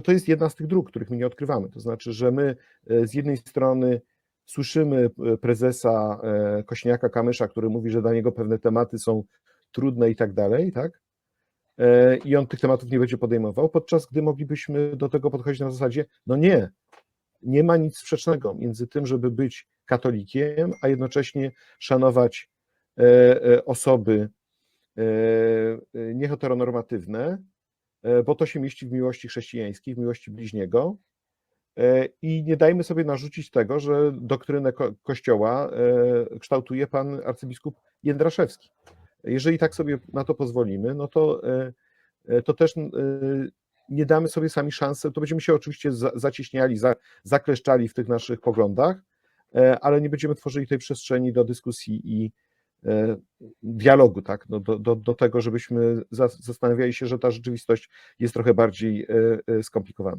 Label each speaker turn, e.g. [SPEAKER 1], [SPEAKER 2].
[SPEAKER 1] to jest jedna z tych dróg, których my nie odkrywamy. To znaczy, że my e, z jednej strony słyszymy e, prezesa e, Kośniaka-Kamysza, który mówi, że dla niego pewne tematy są trudne i tak dalej, tak? I on tych tematów nie będzie podejmował, podczas gdy moglibyśmy do tego podchodzić na zasadzie, no nie, nie ma nic sprzecznego między tym, żeby być katolikiem, a jednocześnie szanować osoby nieheteronormatywne, bo to się mieści w miłości chrześcijańskiej, w miłości bliźniego. E, I nie dajmy sobie narzucić tego, że doktrynę ko- Kościoła e, kształtuje pan arcybiskup Jędraszewski. Jeżeli tak sobie na to pozwolimy, no to, e, e, to też e, nie damy sobie sami szansy, to będziemy się oczywiście za- zacieśniali, za, zakleszczali w tych naszych poglądach, e, ale nie będziemy tworzyli tej przestrzeni do dyskusji i e, dialogu, tak, no, do, do, do tego, żebyśmy za- zastanawiali się, że ta rzeczywistość jest trochę bardziej e, e, skomplikowana.